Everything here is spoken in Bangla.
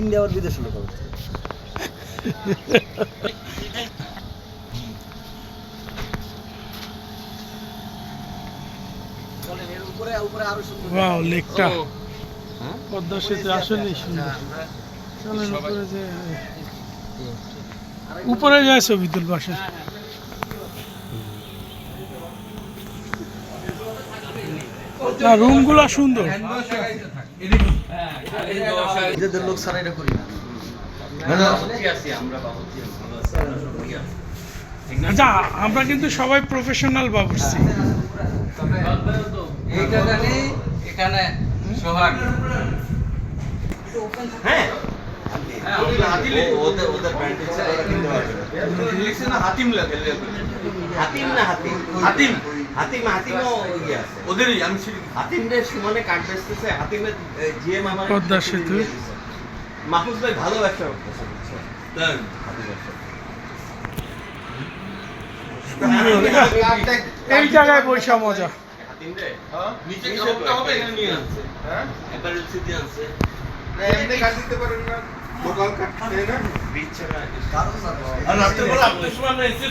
ইন্ডিয়া আর বিদেশে লোক ওয়াও লেকটা পদ্মা সেতু আসলেই সুন্দর। চলেন উপরে যে উপরে যায় ছবি তুলবো আসেন। না রুমগুলো সুন্দর। নিজেদের এটা করি না আমরা কিন্তু সবাই প্রফেশনাল বাবুর্চি। এখানে সোহাগ। হ্যাঁ? পদ্মা সেতু। মাহফুজ ভাই ভালো ব্যবসা করতেছে। এই জায়গায় বৈশা মজা। নিচে হবে এখানে নিয়ে আসছে। একবার সিদ্ধি আনছে। এমনি কাট দিতে পারেন না। লোকাল কাট তাই না দিচ্ছে না কারণ না আর রাত্রে বেলা আপনার সময় আমরা এসে